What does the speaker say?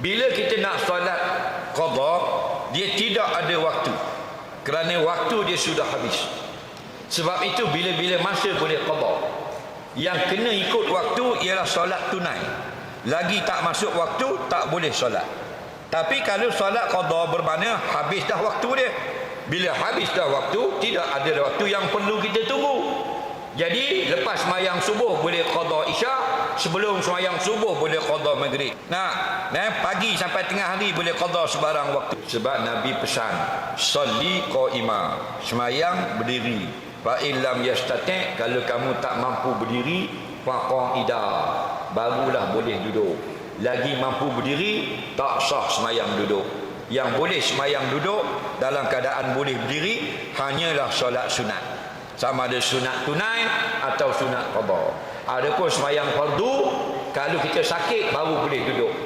bila kita nak solat qada dia tidak ada waktu. Kerana waktu dia sudah habis. Sebab itu bila-bila masa boleh qada yang kena ikut waktu ialah solat tunai. Lagi tak masuk waktu tak boleh solat. Tapi kalau solat qada bermakna habis dah waktu dia. Bila habis dah waktu tidak ada waktu yang perlu kita tunggu. Jadi lepas semayang subuh boleh qada isyak, sebelum semayang subuh boleh qada maghrib. Nah, nah pagi sampai tengah hari boleh qada sebarang waktu. Sebab Nabi pesan, "Shalli qaima." Semayang berdiri. Fa illam yastati' kalau kamu tak mampu berdiri, fa qaida. Barulah boleh duduk. Lagi mampu berdiri, tak sah semayang duduk. Yang boleh semayang duduk dalam keadaan boleh berdiri hanyalah solat sunat sama ada sunat tunai atau sunat qada. Adapun sembahyang fardu kalau kita sakit baru boleh duduk.